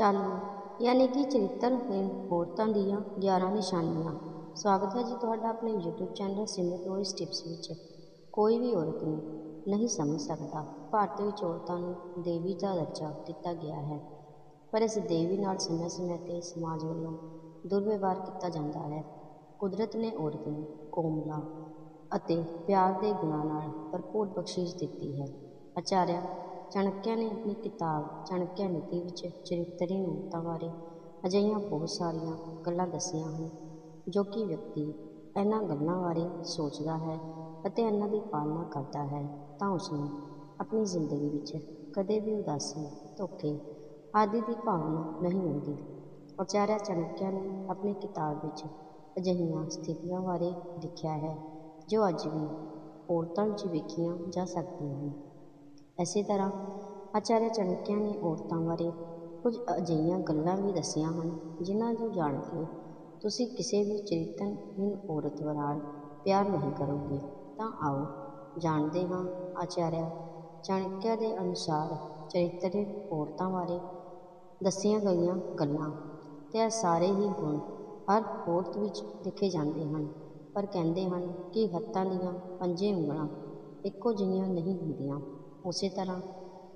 ਚਾਲੂ ਯਾਨੀ ਕਿ ਚਰਿੱਤਰਹੀਣ ਔਰਤਾਂ ਦੀਆਂ ਗਿਆਰਾਂ ਨਿਸ਼ਾਨੀਆਂ। ਸਵਾਗਤ ਹੈ ਜੀ ਤੁਹਾਡਾ ਆਪਣੇ YouTube channel Simrat voice tips ਵਿੱਚ। ਕੋਈ ਵੀ ਔਰਤ ਨੂੰ ਨਹੀਂ ਸਮਝ ਸਕਦਾ। ਭਾਰਤ ਵਿੱਚ ਔਰਤਾਂ ਨੂੰ ਦੇਵੀ ਦਾ ਦਰਜਾ ਦਿੱਤਾ ਗਿਆ ਹੈ। ਪਰ ਇਸ ਦੇਵੀ ਨਾਲ ਸਮੇਂ ਸਮੇਂ 'ਤੇ ਸਮਾਜ ਵੱਲੋਂ ਦੁਰਵਿਵਹਾਰ ਕੀਤਾ ਜਾਂਦਾ ਹੈ। ਕੁਦਰਤ ਨੇ ਔਰਤ ਨੂੰ ਕੋਮਲਾ ਅਤੇ ਪਿਆਰ ਦੇ ਗੁਣਾਂ ਨਾਲ ਭਰਪੂਰ ਬਖਸ਼ਿਸ਼ ਦਿੱਤੀ ਹੈ। ਆਚਾਰਿਆ ਚਾਣਕਿਆ ਨੇ ਆਪਣੀ ਕਿਤਾਬ, ਚਾਣਕਿਆ ਨੀਤੀ ਵਿੱਚ ਚਰਿੱਤਰੀ ਔਰਤਾਂ ਬਾਰੇ ਅਜਿਹੀਆਂ ਬਹੁਤ ਸਾਰੀਆਂ ਗੱਲਾਂ ਦੱਸੀਆਂ ਹਨ, ਜੋ ਕਿ ਵਿਅਕਤੀ ਇਹਨਾਂ ਗੱਲਾਂ ਬਾਰੇ ਸੋਚਦਾ ਹੈ ਅਤੇ ਇਹਨਾਂ ਦੀ ਪਾਲਣਾ ਕਰਦਾ ਹੈ, ਤਾਂ ਉਸਨੂੰ ਆਪਣੀ ਜ਼ਿੰਦਗੀ ਵਿੱਚ ਕਦੇ ਵੀ ਉਦਾਸੀ, ਧੋਖੇ ਆਦਿ ਦੀ ਭਾਵਨਾ ਨਹੀਂ ਹੁੰਦੀ। ਆਚਾਰਿਆ ਚਾਣਕਿਆ ਨੇ ਆਪਣੀ ਕਿਤਾਬ ਵਿੱਚ ਅਜਿਹੀਆਂ ਸਥਿਤੀਆਂ ਬਾਰੇ ਲਿਖਿਆ ਹੈ, ਜੋ ਅੱਜ ਵੀ ਔਰਤਾਂ ਵਿੱਚ ਵੇਖੀਆਂ ਜਾ ਸਕਦੀਆਂ ਹਨ। ਇਸੇ ਤਰ੍ਹਾਂ ਆਚਾਰਿਆ ਚਾਣਕਿਆ ਨੇ ਔਰਤਾਂ ਬਾਰੇ ਕੁਝ ਅਜਿਹੀਆਂ ਗੱਲਾਂ ਵੀ ਦੱਸੀਆਂ ਹਨ, ਜਿਨ੍ਹਾਂ ਨੂੰ ਜਾਣ ਕੇ ਤੁਸੀਂ ਕਿਸੇ ਵੀ ਚਰਿੱਤਰਹੀਣ ਔਰਤ ਨਾਲ ਪਿਆਰ ਨਹੀਂ ਕਰੋਗੇ, ਤਾਂ ਆਓ ਜਾਣਦੇ ਹਾਂ ਆਚਾਰਿਆ ਚਾਣਕਿਆ ਦੇ ਅਨੁਸਾਰ ਚਰਿੱਤਰਹੀਣ ਔਰਤਾਂ ਬਾਰੇ ਦੱਸੀਆਂ ਗਈਆਂ ਗੱਲਾਂ, ਤੇ ਇਹ ਸਾਰੇ ਹੀ ਗੁਣ ਹਰ ਔਰਤ ਵਿੱਚ ਦੇਖੇ ਜਾਂਦੇ ਹਨ, ਪਰ ਕਹਿੰਦੇ ਹਨ ਕਿ ਹੱਥਾਂ ਦੀਆਂ ਪੰਜੇ ਉਂਗਲਾਂ ਇੱਕੋ ਜਿਹੀਆਂ ਨਹੀਂ ਹੁੰਦੀਆਂ। ਉਸੇ ਤਰ੍ਹਾਂ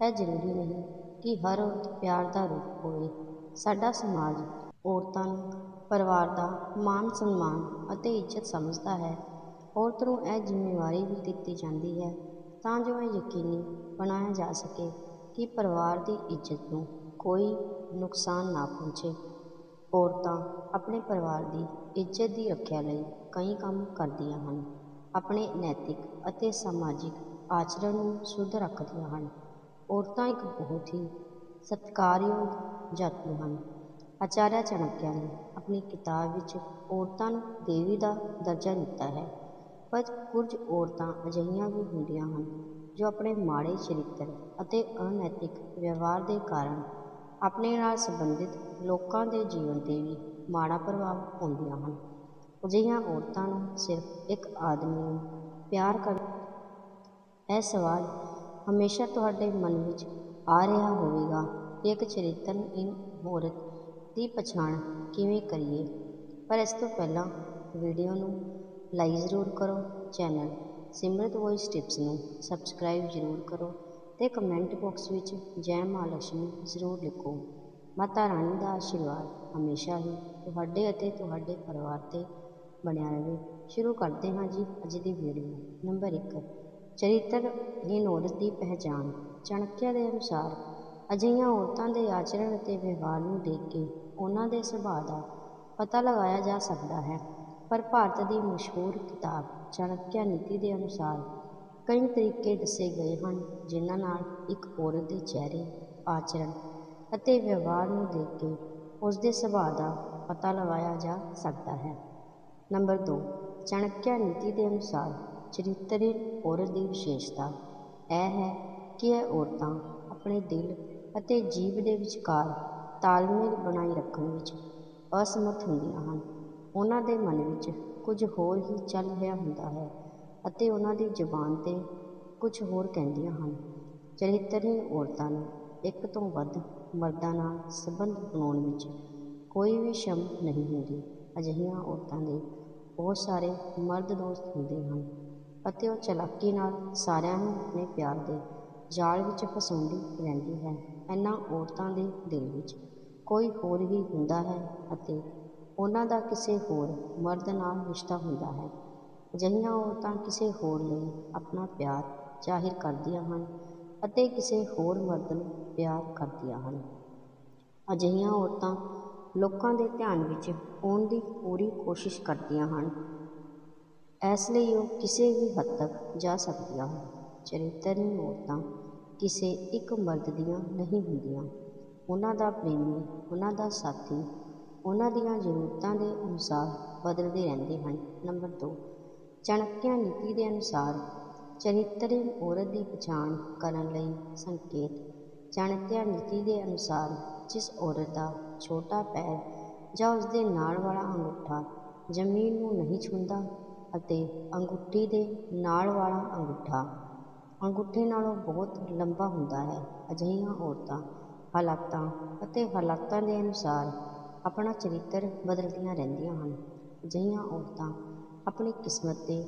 ਇਹ ਜ਼ਰੂਰੀ ਨਹੀਂ ਕਿ ਹਰ ਪਿਆਰ ਦਾ ਰੂਪ ਹੋਵੇ। ਸਾਡਾ ਸਮਾਜ ਔਰਤਾਂ ਨੂੰ ਪਰਿਵਾਰ ਦਾ ਮਾਣ ਸਨਮਾਨ ਅਤੇ ਇੱਜ਼ਤ ਸਮਝਦਾ ਹੈ। ਔਰਤ ਨੂੰ ਇਹ ਜ਼ਿੰਮੇਵਾਰੀ ਵੀ ਦਿੱਤੀ ਜਾਂਦੀ ਹੈ ਤਾਂ ਜੋ ਇਹ ਯਕੀਨੀ ਬਣਾਇਆ ਜਾ ਸਕੇ ਕਿ ਪਰਿਵਾਰ ਦੀ ਇੱਜ਼ਤ ਨੂੰ ਕੋਈ ਨੁਕਸਾਨ ਨਾ ਪਹੁੰਚੇ। ਔਰਤਾਂ ਆਪਣੇ ਪਰਿਵਾਰ ਦੀ ਇੱਜ਼ਤ ਦੀ ਰੱਖਿਆ ਲਈ ਕਈ ਕੰਮ ਕਰਦੀਆਂ ਹਨ। ਆਪਣੇ ਨੈਤਿਕ ਅਤੇ ਸਮਾਜਿਕ ਆਚਰਣ ਨੂੰ ਸ਼ੁੱਧ ਰੱਖਦੀਆਂ ਹਨ। ਔਰਤਾਂ ਇੱਕ ਬਹੁਤ ਹੀ ਸਤਿਕਾਰਯੋਗ ਜਾਤੀ ਹਨ। ਆਚਾਰਿਆ ਚਾਣਕਿਆ ਨੇ ਆਪਣੀ ਕਿਤਾਬ ਵਿੱਚ ਔਰਤਾਂ ਨੂੰ ਦੇਵੀ ਦਾ ਦਰਜਾ ਦਿੱਤਾ ਹੈ। ਪਰ ਕੁਝ ਔਰਤਾਂ ਅਜਿਹੀਆਂ ਵੀ ਹੁੰਦੀਆਂ ਹਨ ਜੋ ਆਪਣੇ ਮਾੜੇ ਚਰਿੱਤਰ ਅਤੇ ਅਨੈਤਿਕ ਵਿਵਹਾਰ ਦੇ ਕਾਰਨ ਆਪਣੇ ਨਾਲ ਸੰਬੰਧਿਤ ਲੋਕਾਂ ਦੇ ਜੀਵਨ 'ਤੇ ਵੀ ਮਾੜਾ ਪ੍ਰਭਾਵ ਪਾਉਂਦੀਆਂ ਹਨ। ਅਜਿਹੀਆਂ ਔਰਤਾਂ ਨੂੰ ਸਿਰਫ ਇੱਕ ਆਦਮੀ ਨੂੰ ਪਿਆਰ ਕਰ ਇਹ ਸਵਾਲ ਹਮੇਸ਼ਾ ਤੁਹਾਡੇ ਮਨ ਵਿੱਚ ਆ ਰਿਹਾ ਹੋਵੇਗਾ। ਕਿ ਇੱਕ ਚਰਿੱਤਰਹੀਣ ਔਰਤ ਦੀ ਪਛਾਣ ਕਿਵੇਂ ਕਰੀਏ? ਪਰ ਇਸ ਤੋਂ ਪਹਿਲਾਂ ਵੀਡੀਓ ਨੂੰ ਲਾਈਕ ਜ਼ਰੂਰ ਕਰੋ, ਚੈਨਲ ਸਿਮਰਤ ਵੌਇਸ ਟਿਪਸ ਨੂੰ ਸਬਸਕ੍ਰਾਈਬ ਜ਼ਰੂਰ ਕਰੋ ਤੇ ਕਮੈਂਟ ਬਾਕਸ ਵਿੱਚ ਜੈ ਮਾਂ ਲక్ష్ਮੀ ਜ਼ਰੂਰ ਲਿਖੋ। ਮਾਤਾ ਰਾਣੀ ਦਾ ਆਸ਼ੀਰਵਾਦ ਹਮੇਸ਼ਾ ਹੀ ਤੁਹਾਡੇ ਅਤੇ ਤੁਹਾਡੇ ਪਰਿਵਾਰ 'ਤੇ ਬਣਿਆ ਰਹੇ। ਸ਼ੁਰੂ ਕਰਦੇ ਹਾਂ ਜੀ ਅੱਜ ਦੀ ਵੀਡੀਓ। ਨੰਬਰ 1 ਚਰਿੱਤਰਹੀਣ ਔਰਤ ਦੀ ਪਹਿਚਾਣ ਚਾਣਕਿਆ ਦੇ ਅਨੁਸਾਰ ਅਜਿਹੀਆਂ ਔਰਤਾਂ ਦੇ ਆਚਰਣ ਅਤੇ ਵਿਵਹਾਰ ਨੂੰ ਦੇਖ ਕੇ ਉਹਨਾਂ ਦੇ ਸੁਭਾਅ ਦਾ ਪਤਾ ਲਗਾਇਆ ਜਾ ਸਕਦਾ ਹੈ। ਪਰ ਭਾਰਤ ਦੀ ਮਸ਼ਹੂਰ ਕਿਤਾਬ ਚਾਣਕਿਆ ਨੀਤੀ ਦੇ ਅਨੁਸਾਰ ਕਈ ਤਰੀਕੇ ਦੱਸੇ ਗਏ ਹਨ, ਜਿਨ੍ਹਾਂ ਨਾਲ ਇੱਕ ਔਰਤ ਦੇ ਚਿਹਰੇ, ਆਚਰਣ ਅਤੇ ਵਿਵਹਾਰ ਨੂੰ ਦੇਖ ਕੇ ਉਸ ਦੇ ਸੁਭਾਅ ਦਾ ਪਤਾ ਲਗਾਇਆ ਜਾ ਸਕਦਾ ਹੈ। ਨੰਬਰ 2 ਚਾਣਕਿਆ ਨੀਤੀ ਦੇ ਅਨੁਸਾਰ ਚਰਿੱਤਰਹੀਣ ਔਰਤ ਦੀ ਵਿਸ਼ੇਸ਼ਤਾ ਇਹ ਹੈ ਕਿ ਇਹ ਔਰਤਾਂ ਆਪਣੇ ਦਿਲ ਅਤੇ ਜੀਭ ਦੇ ਵਿਚਕਾਰ ਤਾਲਮੇਲ ਬਣਾਈ ਰੱਖਣ ਵਿੱਚ ਅਸਮਰਥ ਹੁੰਦੀਆਂ ਹਨ। ਉਹਨਾਂ ਦੇ ਮਨ ਵਿੱਚ ਕੁਝ ਹੋਰ ਹੀ ਚੱਲ ਰਿਹਾ ਹੁੰਦਾ ਹੈ ਅਤੇ ਉਹਨਾਂ ਦੀ ਜ਼ੁਬਾਨ 'ਤੇ ਕੁਝ ਹੋਰ ਕਹਿੰਦੀਆਂ ਹਨ। ਚਰਿੱਤਰਹੀਣ ਔਰਤਾਂ ਨੂੰ ਇੱਕ ਤੋਂ ਵੱਧ ਮਰਦਾਂ ਨਾਲ ਸੰਬੰਧ ਬਣਾਉਣ ਵਿੱਚ ਕੋਈ ਵੀ ਸ਼ਰਮ ਨਹੀਂ ਹੁੰਦੀ। ਅਜਿਹੀਆਂ ਔਰਤਾਂ ਦੇ ਬਹੁਤ ਸਾਰੇ ਮਰਦ ਦੋਸਤ ਹੁੰਦੇ ਹਨ। ਅਤੇ ਉਹ ਚਲਾਕੀ ਨਾਲ ਸਾਰਿਆਂ ਨੂੰ ਆਪਣੇ ਪਿਆਰ ਦੇ ਜਾਲ ਵਿੱਚ ਫਸਾਉਂਦੀ ਰਹਿੰਦੀ ਹੈ। ਇਹਨਾਂ ਔਰਤਾਂ ਦੇ ਦਿਲ ਵਿੱਚ ਕੋਈ ਹੋਰ ਹੀ ਹੁੰਦਾ ਹੈ ਅਤੇ ਉਹਨਾਂ ਦਾ ਕਿਸੇ ਹੋਰ ਮਰਦ ਨਾਲ ਰਿਸ਼ਤਾ ਹੁੰਦਾ ਹੈ। ਅਜਿਹੀਆਂ ਔਰਤਾਂ ਕਿਸੇ ਹੋਰ ਲਈ ਆਪਣਾ ਪਿਆਰ ਜ਼ਾਹਿਰ ਕਰਦੀਆਂ ਹਨ ਅਤੇ ਕਿਸੇ ਹੋਰ ਮਰਦ ਨੂੰ ਪਿਆਰ ਕਰਦੀਆਂ ਹਨ। ਅਜਿਹੀਆਂ ਔਰਤਾਂ ਲੋਕਾਂ ਦੇ ਧਿਆਨ ਵਿੱਚ ਆਉਣ ਦੀ ਪੂਰੀ ਕੋਸ਼ਿਸ਼ ਕਰਦੀਆਂ ਹਨ। ਇਸ ਲਈ ਉਹ ਕਿਸੇ ਵੀ ਹੱਦ ਤੱਕ ਜਾ ਸਕਦੀਆਂ ਹਨ। ਚਰਿੱਤਰਹੀਣ ਔਰਤਾਂ ਕਿਸੇ ਇੱਕ ਮਰਦ ਦੀਆਂ ਨਹੀਂ ਹੁੰਦੀਆਂ। ਉਹਨਾਂ ਦਾ ਪ੍ਰੇਮੀ, ਉਹਨਾਂ ਦਾ ਸਾਥੀ, ਉਹਨਾਂ ਦੀਆਂ ਜ਼ਰੂਰਤਾਂ ਦੇ ਅਨੁਸਾਰ ਬਦਲਦੇ ਰਹਿੰਦੇ ਹਨ। ਨੰਬਰ 2 ਚਾਣਕਿਆ ਨੀਤੀ ਦੇ ਅਨੁਸਾਰ ਚਰਿੱਤਰਹੀਣ ਔਰਤ ਦੀ ਪਛਾਣ ਕਰਨ ਲਈ ਸੰਕੇਤ। ਚਾਣਕਿਆ ਨੀਤੀ ਦੇ ਅਨੁਸਾਰ ਜਿਸ ਔਰਤ ਦਾ ਛੋਟਾ ਪੈਰ ਜਾਂ ਉਸ ਦੇ ਨਾਲ ਵਾਲਾ ਅੰਗੂਠਾ ਜ਼ਮੀਨ ਨੂੰ ਨਹੀਂ ਛੂੰਹਦਾ ਅਤੇ ਅੰਗੂਠੀ ਦੇ ਨਾਲ ਵਾਲਾ ਅੰਗੂਠਾ। ਅੰਗੂਠੇ ਨਾਲੋਂ ਬਹੁਤ ਲੰਬਾ ਹੁੰਦਾ ਹੈ। ਅਜਿਹੀਆਂ ਔਰਤਾਂ ਹਾਲਾਤਾਂ ਅਤੇ ਹਾਲਾਤਾਂ ਦੇ ਅਨੁਸਾਰ ਆਪਣਾ ਚਰਿੱਤਰ ਬਦਲਦੀਆਂ ਰਹਿੰਦੀਆਂ ਹਨ। ਅਜਿਹੀਆਂ ਔਰਤਾਂ ਆਪਣੀ ਕਿਸਮਤ 'ਤੇ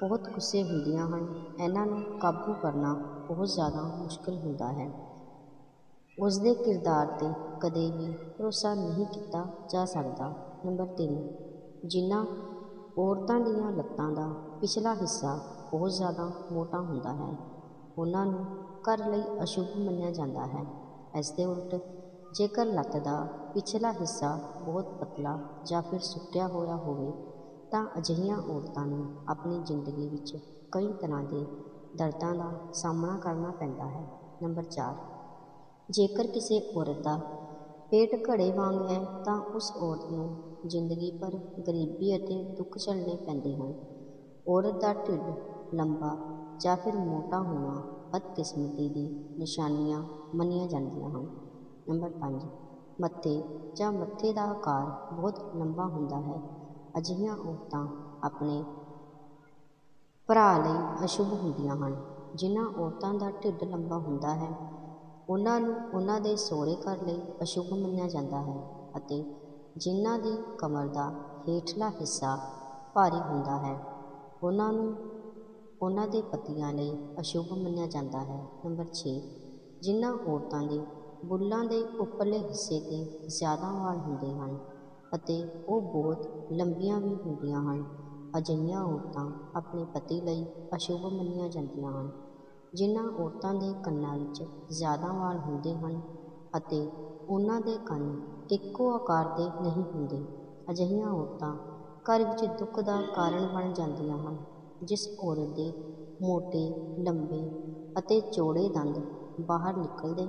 ਬਹੁਤ ਗੁੱਸੇ ਹੁੰਦੀਆਂ ਹਨ। ਇਹਨਾਂ ਨੂੰ ਕਾਬੂ ਕਰਨਾ ਬਹੁਤ ਜ਼ਿਆਦਾ ਮੁਸ਼ਕਲ ਹੁੰਦਾ ਹੈ। ਉਸ ਦੇ ਕਿਰਦਾਰ 'ਤੇ ਕਦੇ ਵੀ ਭਰੋਸਾ ਨਹੀਂ ਕੀਤਾ ਜਾ ਸਕਦਾ। ਨੰਬਰ ਤਿੰਨ ਜਿਨ੍ਹਾਂ ਔਰਤਾਂ ਦੀਆਂ ਲੱਤਾਂ ਦਾ ਪਿਛਲਾ ਹਿੱਸਾ ਬਹੁਤ ਜ਼ਿਆਦਾ ਮੋਟਾ ਹੁੰਦਾ ਹੈ। ਉਹਨਾਂ ਨੂੰ ਘਰ ਲਈ ਅਸ਼ੁਭ ਮੰਨਿਆ ਜਾਂਦਾ ਹੈ। ਇਸ ਦੇ ਉਲਟ ਜੇਕਰ ਲੱਤ ਦਾ ਪਿਛਲਾ ਹਿੱਸਾ ਬਹੁਤ ਪਤਲਾ ਜਾਂ ਫਿਰ ਸੁੱਟਿਆ ਹੋਇਆ ਹੋਵੇ, ਤਾਂ ਅਜਿਹੀਆਂ ਔਰਤਾਂ ਨੂੰ ਆਪਣੀ ਜ਼ਿੰਦਗੀ ਵਿੱਚ ਕਈ ਤਰ੍ਹਾਂ ਦੇ ਦਰਦਾਂ ਦਾ ਸਾਹਮਣਾ ਕਰਨਾ ਪੈਂਦਾ ਹੈ। ਨੰਬਰ ਚਾਰ, ਜੇਕਰ ਕਿਸੇ ਔਰਤ ਦਾ ਪੇਟ ਘੜੇ ਵਾਂਗ ਹੈ ਤਾਂ ਉਸ ਔਰਤ ਨੂੰ ਜ਼ਿੰਦਗੀ ਭਰ ਗਰੀਬੀ ਅਤੇ ਦੁੱਖ ਝੱਲਣੇ ਪੈਂਦੇ ਹਨ। ਔਰਤ ਦਾ ਢਿੱਡ ਲੰਬਾ ਜਾਂ ਫਿਰ ਮੋਟਾ ਹੋਣਾ ਬਦਕਿਸਮਤੀ ਦੀ ਨਿਸ਼ਾਨੀਆਂ ਮੰਨੀਆਂ ਜਾਂਦੀਆਂ ਹਨ। ਨੰਬਰ ਪੰਜ, ਮੱਥੇ ਜਾਂ ਮੱਥੇ ਦਾ ਆਕਾਰ ਬਹੁਤ ਲੰਬਾ ਹੁੰਦਾ ਹੈ। ਅਜਿਹੀਆਂ ਔਰਤਾਂ ਆਪਣੇ ਭਰਾ ਲਈ ਅਸ਼ੁਭ ਹੁੰਦੀਆਂ ਹਨ, ਜਿਨ੍ਹਾਂ ਔਰਤਾਂ ਦਾ ਢਿੱਡ ਲੰਬਾ ਹੁੰਦਾ ਹੈ। ਉਹਨਾਂ ਨੂੰ ਉਹਨਾਂ ਦੇ ਸਹੁਰੇ ਘਰ ਲਈ ਅਸ਼ੁਭ ਮੰਨਿਆ ਜਾਂਦਾ ਹੈ ਅਤੇ ਜਿਨ੍ਹਾਂ ਦੀ ਕਮਰ ਦਾ ਹੇਠਲਾ ਹਿੱਸਾ ਭਾਰੀ ਹੁੰਦਾ ਹੈ, ਉਹਨਾਂ ਨੂੰ ਉਹਨਾਂ ਦੇ ਪਤੀਆਂ ਲਈ ਅਸ਼ੁਭ ਮੰਨਿਆ ਜਾਂਦਾ ਹੈ। ਨੰਬਰ 6 ਜਿਨ੍ਹਾਂ ਔਰਤਾਂ ਦੇ ਬੁੱਲਾਂ ਦੇ ਉੱਪਰਲੇ ਹਿੱਸੇ 'ਤੇ ਜ਼ਿਆਦਾ ਵਾਲ ਹੁੰਦੇ ਹਨ ਅਤੇ ਉਹ ਬਹੁਤ ਲੰਬੀਆਂ ਵੀ ਹੁੰਦੀਆਂ ਹਨ, ਅਜਿਹੀਆਂ ਔਰਤਾਂ ਆਪਣੇ ਪਤੀ ਲਈ ਅਸ਼ੁਭ ਮੰਨੀਆਂ ਜਾਂਦੀਆਂ ਹਨ। ਜਿਨ੍ਹਾਂ ਔਰਤਾਂ ਦੇ ਕੰਨਾਂ ਵਿੱਚ ਜ਼ਿਆਦਾ ਵਾਲ ਹੁੰਦੇ ਹਨ ਅਤੇ ਉਹਨਾਂ ਦੇ ਕੰਨ ਇੱਕੋ ਆਕਾਰ ਦੇ ਨਹੀਂ ਹੁੰਦੇ, ਅਜਿਹੀਆਂ ਔਰਤਾਂ ਘਰ ਵਿੱਚ ਦੁੱਖ ਦਾ ਕਾਰਨ ਬਣ ਜਾਂਦੀਆਂ ਹਨ, ਜਿਸ ਔਰਤ ਦੇ ਮੋਟੇ, ਲੰਬੇ ਅਤੇ ਚੌੜੇ ਦੰਦ ਬਾਹਰ ਨਿਕਲਦੇ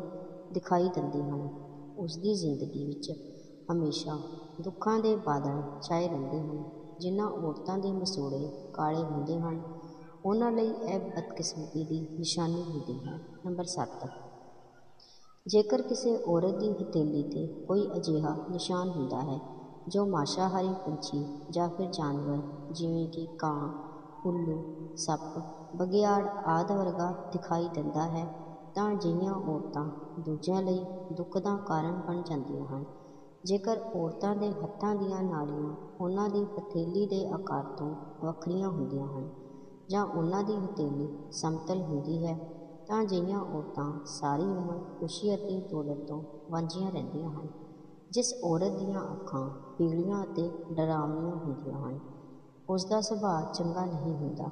ਦਿਖਾਈ ਦਿੰਦੇ ਹਨ। ਉਸ ਦੀ ਜ਼ਿੰਦਗੀ ਵਿੱਚ ਹਮੇਸ਼ਾ ਦੁੱਖਾਂ ਦੇ ਬਾਦਲ ਛਾਏ ਰਹਿੰਦੇ ਹਨ, ਜਿਨ੍ਹਾਂ ਔਰਤਾਂ ਦੇ ਮਸੂੜੇ ਕਾਲੇ ਹੁੰਦੇ ਹਨ ਉਹਨਾਂ ਲਈ ਇਹ ਬਦਕਿਸਮਤੀ ਦੀ ਨਿਸ਼ਾਨੀ ਹੁੰਦੀ ਹੈ, ਨੰਬਰ 7 ਜੇਕਰ ਕਿਸੇ ਔਰਤ ਦੀ ਹਥੇਲੀ 'ਤੇ ਕੋਈ ਅਜਿਹਾ ਨਿਸ਼ਾਨ ਹੁੰਦਾ ਹੈ, ਜੋ ਮਾਸਾਹਾਰੀ ਪੰਛੀ ਜਾਂ ਫਿਰ ਜਾਨਵਰ, ਜਿਵੇਂ ਕਿ ਕਾਂ, ਉੱਲੂ, ਸੱਪ ਬਗਿਆੜ ਆਦਿ ਵਰਗਾ ਦਿਖਾਈ ਦਿੰਦਾ ਹੈ, ਤਾਂ ਅਜਿਹੀਆਂ ਔਰਤਾਂ ਦੂਜਿਆਂ ਲਈ ਦੁੱਖ ਦਾ ਕਾਰਨ ਬਣ ਜਾਂਦੀਆਂ ਹਨ। ਜੇਕਰ ਔਰਤਾਂ ਦੇ ਹੱਥਾਂ ਦੀਆਂ ਨਾੜੀਆਂ ਉਹਨਾਂ ਦੀ ਹਥੇਲੀ ਦੇ ਆਕਾਰ ਤੋਂ ਵੱਖਰੀਆਂ ਹੁੰਦੀਆਂ ਹਨ ਜਾਂ ਉਹਨਾਂ ਦੀ ਹਥੇਲੀ ਸਮਤਲ ਹੁੰਦੀ ਹੈ, ਤਾਂ ਅਜਿਹੀਆਂ ਔਰਤਾਂ ਸਾਰੀ ਉਮਰ ਖੁਸ਼ੀ ਅਤੇ ਦੌਲਤ ਤੋਂ ਵਾਂਝੀਆਂ ਰਹਿੰਦੀਆਂ ਹਨ, ਜਿਸ ਔਰਤ ਦੀਆਂ ਅੱਖਾਂ ਪੀਲੀਆਂ ਅਤੇ ਡਰਾਵਨੀਆਂ ਹੁੰਦੀਆਂ ਹਨ। ਉਸ ਦਾ ਸੁਭਾਅ ਚੰਗਾ ਨਹੀਂ ਹੁੰਦਾ,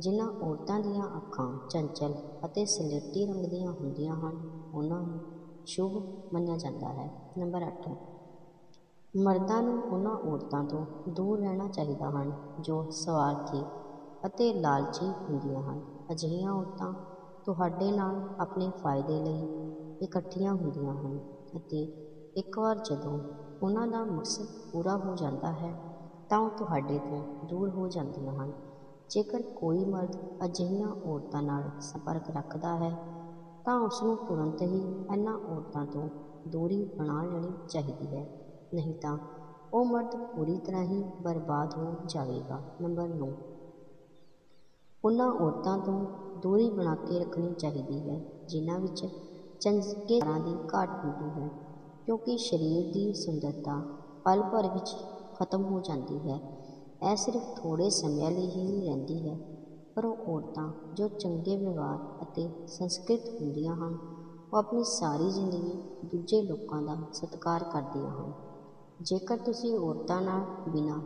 ਜਿਨ੍ਹਾਂ ਔਰਤਾਂ ਦੀਆਂ ਅੱਖਾਂ ਚੰਚਲ ਅਤੇ ਸਲੇਟੀ ਰੰਗ ਦੀਆਂ ਹੁੰਦੀਆਂ ਹਨ, ਉਹਨਾਂ ਨੂੰ ਸ਼ੁਭ ਮੰਨਿਆ ਜਾਂਦਾ ਹੈ। ਨੰਬਰ 8 ਮਰਦਾਂ ਨੂੰ ਉਹਨਾਂ ਔਰਤਾਂ ਤੋਂ ਦੂਰ ਰਹਿਣਾ ਚਾਹੀਦਾ ਹਨ, ਜੋ ਸਵਾਰਥੀ ਅਤੇ ਲਾਲਚੀ ਹੁੰਦੀਆਂ ਹਨ। ਅਜਿਹੀਆਂ ਔਰਤਾਂ ਤੁਹਾਡੇ ਨਾਲ ਆਪਣੇ ਫਾਇਦੇ ਲਈ ਇਕੱਠੀਆਂ ਹੁੰਦੀਆਂ ਹਨ ਅਤੇ ਇੱਕ ਵਾਰ ਜਦੋਂ ਉਹਨਾਂ ਦਾ ਮਕਸਦ ਪੂਰਾ ਹੋ ਜਾਂਦਾ ਹੈ, ਤਾਂ ਉਹ ਤੁਹਾਡੇ ਤੋਂ ਦੂਰ ਹੋ ਜਾਂਦੀਆਂ ਹਨ। ਜੇਕਰ ਕੋਈ ਮਰਦ ਅਜਿਹੀਆਂ ਔਰਤਾਂ ਨਾਲ ਸੰਪਰਕ ਰੱਖਦਾ ਹੈ, ਤਾਂ ਉਸ ਨੂੰ ਤੁਰੰਤ ਹੀ ਇਹਨਾਂ ਔਰਤਾਂ ਤੋਂ ਦੂਰੀ ਬਣਾ ਲੈਣੀ ਚਾਹੀਦੀ ਹੈ। ਨਹੀਂ ਤਾਂ ਉਹ ਮਰਦ ਪੂਰੀ ਤਰ੍ਹਾਂ ਹੀ ਬਰਬਾਦ ਹੋ ਜਾਵੇਗਾ। ਨੰਬਰ 9 ਉਹਨਾਂ ਔਰਤਾਂ ਤੋਂ ਦੂਰੀ ਬਣਾ ਕੇ ਰੱਖਣੀ ਚਾਹੀਦੀ ਹੈ, ਜਿਨ੍ਹਾਂ ਵਿੱਚ ਚੰਗੇ ਦੀ ਘਾਟ ਹੁੰਦੀ ਹੈ, ਕਿਉਂਕਿ ਸਰੀਰ ਦੀ ਸੁੰਦਰਤਾ ਪਲ ਭਰ ਵਿੱਚ ਖਤਮ ਹੋ ਜਾਂਦੀ ਹੈ। ਇਹ ਸਿਰਫ ਥੋੜ੍ਹੇ ਸਮੇਂ ਲਈ ਹੀ ਰਹਿੰਦੀ ਹੈ, ਪਰ ਉਹ ਔਰਤਾਂ ਜੋ ਚੰਗੇ ਵਿਵਹਾਰ ਅਤੇ ਸੰਸਕ੍ਰਿਤ ਹੁੰਦੀਆਂ ਹਨ, ਉਹ ਆਪਣੀ ਸਾਰੀ ਜ਼ਿੰਦਗੀ ਦੂਜੇ ਲੋਕਾਂ ਦਾ ਸਤਿਕਾਰ ਕਰਦੀਆਂ ਹਨ। ਜੇਕਰ ਤੁਸੀਂ ਔਰਤਾਂ ਨਾਲ ਬਿਨਾਂ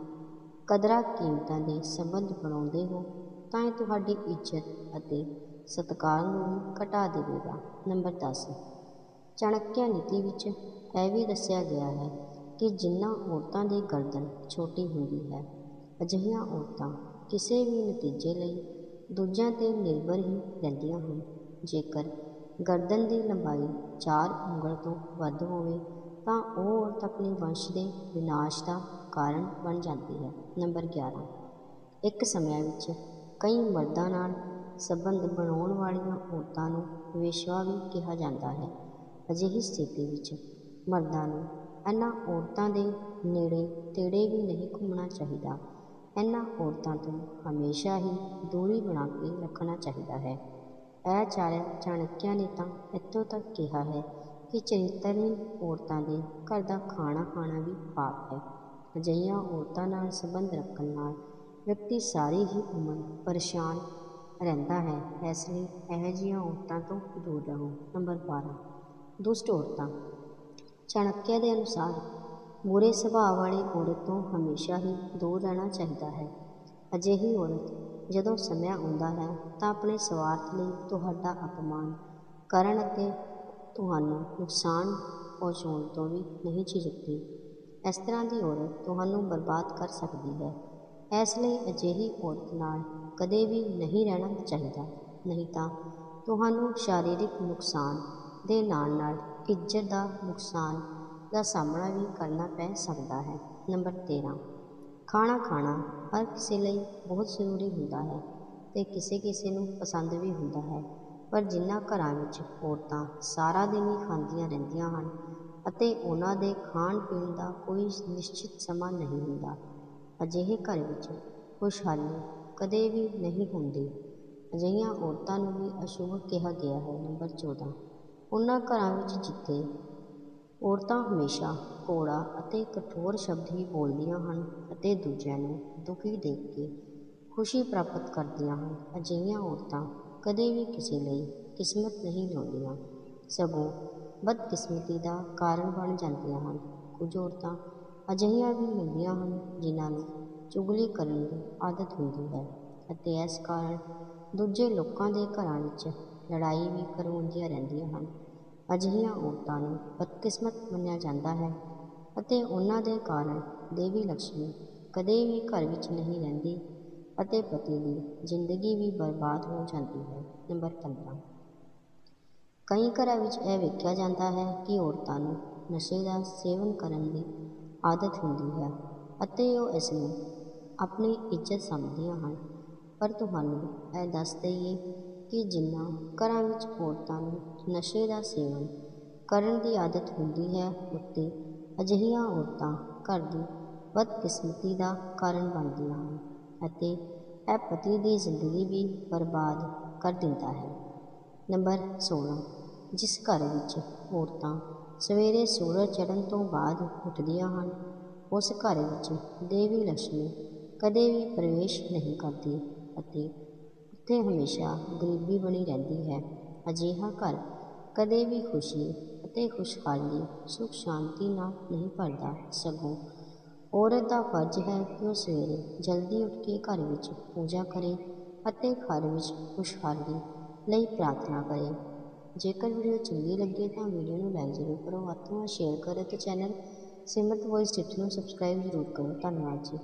ਕਦਰਾਂ ਕੀਮਤਾਂ ਦੇ ਸੰਬੰਧ ਬਣਾਉਂਦੇ ਹੋ ਤਾਂ ਇਹ ਤੁਹਾਡੀ ਇੱਜ਼ਤ ਅਤੇ ਸਤਿਕਾਰ ਨੂੰ ਵੀ ਘਟਾ ਦੇਵੇਗਾ। ਨੰਬਰ 10 ਚਾਣਕਿਆ ਨੀਤੀ ਵਿੱਚ ਇਹ ਵੀ ਦੱਸਿਆ ਗਿਆ ਹੈ ਕਿ ਜਿਨ੍ਹਾਂ ਔਰਤਾਂ ਦੀ ਗਰਦਨ ਛੋਟੀ ਹੁੰਦੀ ਹੈ, ਅਜਿਹੀਆਂ ਔਰਤਾਂ ਕਿਸੇ ਵੀ ਨਤੀਜੇ ਲਈ ਦੂਜਿਆਂ 'ਤੇ ਨਿਰਭਰ ਹੀ ਰਹਿੰਦੀਆਂ ਹਨ। ਜੇਕਰ ਗਰਦਨ ਦੀ ਲੰਬਾਈ ਚਾਰ ਉਂਗਲ ਤੋਂ ਵੱਧ ਹੋਵੇ, ਤਾਂ ਉਹ ਔਰਤ ਆਪਣੇ ਵੰਸ਼ ਦੇ ਵਿਨਾਸ਼ ਦਾ ਕਾਰਨ ਬਣ ਜਾਂਦੀ ਹੈ। ਨੰਬਰ 11 ਇੱਕ ਸਮਿਆਂ ਵਿੱਚ ਕਈ ਮਰਦਾਂ ਨਾਲ ਸੰਬੰਧ ਬਣਾਉਣ ਵਾਲੀਆਂ ਔਰਤਾਂ ਨੂੰ ਵੇਸ਼ਵਾ ਵੀ ਕਿਹਾ ਜਾਂਦਾ ਹੈ। ਅਜਿਹੀ ਸਥਿਤੀ ਵਿੱਚ ਮਰਦਾਂ ਨੂੰ ਇਹਨਾਂ ਔਰਤਾਂ ਦੇ ਨੇੜੇ ਤੇੜੇ ਵੀ ਨਹੀਂ ਘੁੰਮਣਾ ਚਾਹੀਦਾ। ਇਹਨਾਂ ਔਰਤਾਂ ਤੋਂ ਹਮੇਸ਼ਾ ਹੀ ਦੂਰੀ ਬਣਾ ਕੇ ਰੱਖਣਾ ਚਾਹੀਦਾ ਹੈ। ਇਹ ਚਾਰ ਚਾਣਕਿਆ ਨੇ ਤਾਂ ਇੱਥੋਂ ਤੱਕ ਕਿਹਾ ਹੈ ਕਿ ਚਰਿੱਤਰਹੀਣ ਔਰਤਾਂ ਦੇ ਘਰ ਦਾ ਖਾਣਾ ਖਾਣਾ ਵੀ ਪਾਪ ਹੈ। ਅਜਿਹੀਆਂ ਔਰਤਾਂ ਨਾਲ ਸੰਬੰਧ ਰੱਖਣ ਨਾਲ ਵਿਅਕਤੀ ਸਾਰੀ ਹੀ ਉਮਰ ਪਰੇਸ਼ਾਨ ਰਹਿੰਦਾ ਹੈ, ਇਸ ਲਈ ਇਹੋ ਜਿਹੀਆਂ ਔਰਤਾਂ ਤੋਂ ਦੂਰ ਰਹੋ। ਨੰਬਰ 12 ਦੁਸ਼ਟ ਔਰਤਾਂ। ਚਾਣਕਿਆ ਦੇ ਅਨੁਸਾਰ ਬੁਰੇ ਸੁਭਾਅ ਵਾਲੀ ਔਰਤ ਤੋਂ ਹਮੇਸ਼ਾ ਹੀ ਦੂਰ ਰਹਿਣਾ ਚਾਹੀਦਾ ਹੈ। ਅਜਿਹੀ ਔਰਤ ਜਦੋਂ ਸਮਾਂ ਆਉਂਦਾ ਹੈ ਤਾਂ ਆਪਣੇ ਸਵਾਰਥ ਲਈ ਤੁਹਾਡਾ ਅਪਮਾਨ ਕਰਨ ਅਤੇ ਤੁਹਾਨੂੰ ਨੁਕਸਾਨ ਪਹੁੰਚਾਉਣ ਤੋਂ ਵੀ ਨਹੀਂ ਝਿਜਕਦੀ। ਇਸ ਤਰ੍ਹਾਂ ਦੀ ਔਰਤ ਤੁਹਾਨੂੰ ਬਰਬਾਦ ਕਰ ਸਕਦੀ ਹੈ। ਇਸ ਲਈ ਅਜਿਹੀ ਔਰਤ ਨਾਲ ਕਦੇ ਵੀ ਨਹੀਂ ਰਹਿਣਾ ਚਾਹੀਦਾ। ਨਹੀਂ ਤਾਂ ਤੁਹਾਨੂੰ ਸਰੀਰਕ ਨੁਕਸਾਨ ਦੇ ਨਾਲ ਨਾਲ ਇੱਜ਼ਤ ਦਾ ਨੁਕਸਾਨ ਦਾ ਸਾਹਮਣਾ ਵੀ ਕਰਨਾ ਪੈ ਸਕਦਾ ਹੈ। ਨੰਬਰ 13 ਖਾਣਾ ਖਾਣਾ ਹਰ ਕਿਸੇ ਲਈ ਬਹੁਤ ਜ਼ਰੂਰੀ ਹੁੰਦਾ ਹੈ ਤੇ ਕਿਸੇ ਕਿਸੇ ਨੂੰ ਪਸੰਦ ਵੀ ਹੁੰਦਾ ਹੈ। ਪਰ ਜਿਨ੍ਹਾਂ ਘਰਾਂ ਵਿੱਚ ਔਰਤਾਂ ਸਾਰਾ ਦਿਨ ਹੀ ਖਾਂਦੀਆਂ ਰਹਿੰਦੀਆਂ ਹਨ ਅਤੇ ਉਹਨਾਂ ਦੇ ਖਾਣ ਪੀਣ ਦਾ ਕੋਈ ਨਿਸ਼ਚਿਤ ਸਮਾਂ ਨਹੀਂ ਹੁੰਦਾ ਅਜਿਹੇ ਘਰ ਵਿੱਚ ਖੁਸ਼ਹਾਲੀ ਕਦੇ ਵੀ ਨਹੀਂ ਹੁੰਦੀ। ਅਜਿਹੀਆਂ ਔਰਤਾਂ ਨੂੰ ਵੀ ਅਸ਼ੁਭ ਕਿਹਾ ਗਿਆ ਹੈ, ਨੰਬਰ 14 ਉਹਨਾਂ ਘਰਾਂ ਵਿੱਚ ਜਿੱਥੇ ਔਰਤਾਂ ਹਮੇਸ਼ਾ ਕੌੜਾ ਅਤੇ ਕਠੋਰ ਸ਼ਬਦ ਹੀ ਬੋਲਦੀਆਂ ਹਨ ਅਤੇ ਦੂਜਿਆਂ ਨੂੰ ਦੁਖੀ ਦੇਖ ਕੇ ਖੁਸ਼ੀ ਪ੍ਰਾਪਤ ਕਰਦੀਆਂ ਹਨ, ਅਜਿਹੀਆਂ ਔਰਤਾਂ ਕਦੇ ਵੀ ਕਿਸੇ ਲਈ ਕਿਸਮਤ ਨਹੀਂ ਲਾਉਂਦੀਆਂ। ਸਗੋਂ ਬਦਕਿਸਮਤੀ ਦਾ ਕਾਰਨ ਬਣ ਜਾਂਦੀਆਂ ਹਨ। ਕੁਝ ਔਰਤਾਂ ਅਜਿਹੀਆਂ ਵੀ ਹੁੰਦੀਆਂ ਹਨ ਜਿਨ੍ਹਾਂ ਨੂੰ ਚੁਗਲੀ ਕਰਨ ਦੀ ਆਦਤ ਹੁੰਦੀ ਹੈ ਅਤੇ ਇਸ ਕਾਰਨ ਦੂਜੇ ਲੋਕਾਂ ਦੇ ਘਰਾਂ ਵਿੱਚ ਲੜਾਈ ਵੀ ਕਰਵਾਉਂਦੀਆਂ ਰਹਿੰਦੀਆਂ ਹਨ। ਅਜਿਹੀਆਂ ਔਰਤਾਂ ਨੂੰ ਬਦਕਿਸਮਤ ਮੰਨਿਆ ਜਾਂਦਾ ਹੈ ਅਤੇ ਉਹਨਾਂ ਦੇ ਕਾਰਨ ਦੇਵੀ ਲక్ష్ਮੀ ਕਦੇ ਵੀ ਘਰ ਵਿੱਚ ਨਹੀਂ ਰਹਿੰਦੀ ਅਤੇ ਪਤੀ ਦੀ ਜ਼ਿੰਦਗੀ ਵੀ ਬਰਬਾਦ ਹੋ ਜਾਂਦੀ ਹੈ। ਨੰਬਰ 15 ਕਈ ਘਰਾਂ ਵਿੱਚ ਇਹ ਵੇਖਿਆ ਜਾਂਦਾ ਹੈ ਕਿ ਔਰਤਾਂ ਨੂੰ ਨਸ਼ੇ ਦਾ ਸੇਵਨ ਕਰਨ ਦੀ ਆਦਤ ਹੁੰਦੀ ਹੈ ਅਤੇ ਉਹ ਇਸ ਨੂੰ ਆਪਣੀ ਇੱਜ਼ਤ ਸਮਝਦੀਆਂ ਹਨ। ਪਰ ਤੁਹਾਨੂੰ ਇਹ ਦੱਸ ਦਈਏ ਕਿ ਜਿਨ੍ਹਾਂ ਘਰਾਂ ਵਿੱਚ ਔਰਤਾਂ ਨੂੰ ਨਸ਼ੇ ਦਾ ਸੇਵਨ ਕਰਨ ਦੀ ਆਦਤ ਹੁੰਦੀ ਹੈ, ਉੱਤੇ ਅਜਿਹੀਆਂ ਔਰਤਾਂ ਘਰ ਦੀ ਬਦਕਿਸਮਤੀ ਦਾ ਕਾਰਨ ਬਣਦੀਆਂ ਹਨ ਅਤੇ ਇਹ ਪਤੀ ਦੀ ਜ਼ਿੰਦਗੀ ਵੀ ਬਰਬਾਦ ਕਰ ਦਿੰਦਾ ਹੈ। ਨੰਬਰ 16 ਜਿਸ ਘਰ ਵਿੱਚ ਔਰਤਾਂ ਸਵੇਰੇ ਸੂਰਜ ਚੜ੍ਹਨ ਤੋਂ ਬਾਅਦ ਉੱਠਦੀਆਂ ਹਨ। ਉਸ ਘਰ ਵਿੱਚ ਦੇਵੀ ਲక్ష్ਮੀ ਕਦੇ ਵੀ ਪ੍ਰਵੇਸ਼ ਨਹੀਂ ਕਰਦੀ ਅਤੇ ਉੱਥੇ ਹਮੇਸ਼ਾ ਗਰੀਬੀ ਬਣੀ ਰਹਿੰਦੀ ਹੈ। ਅਜਿਹਾ ਘਰ ਕਦੇ ਵੀ ਖੁਸ਼ੀ ਅਤੇ ਖੁਸ਼ਹਾਲੀ, ਸੁਖ ਸ਼ਾਂਤੀ ਨਾਲ ਨਹੀਂ ਭਰਦਾ ਸਗੋਂ ਔਰਤ ਦਾ ਫਰਜ਼ ਹੈ ਕਿ ਉਹ ਸਵੇਰੇ ਜਲਦੀ ਉੱਠ ਕੇ ਘਰ ਵਿੱਚ ਪੂਜਾ ਕਰੇ ਅਤੇ ਘਰ ਵਿੱਚ ਖੁਸ਼ਹਾਲੀ ਲਈ ਪ੍ਰਾਰਥਨਾ ਕਰੇ। ਜੇਕਰ ਵੀਡੀਓ ਚੰਗੀ ਲੱਗੇ ਤਾਂ ਵੀਡੀਓ ਨੂੰ ਲਾਈਕ ਜ਼ਰੂਰ ਕਰੋ। ਵੱਧ ਤੋਂ ਵੱਧ ਸ਼ੇਅਰ ਕਰੋ ਅਤੇ ਚੈਨਲ ਸਿਮਰਤ ਵੌਇਸ ਟਿਪਸ ਨੂੰ ਸਬਸਕ੍ਰਾਈਬ ਜ਼ਰੂਰ ਕਰੋ। ਧੰਨਵਾਦ ਜੀ।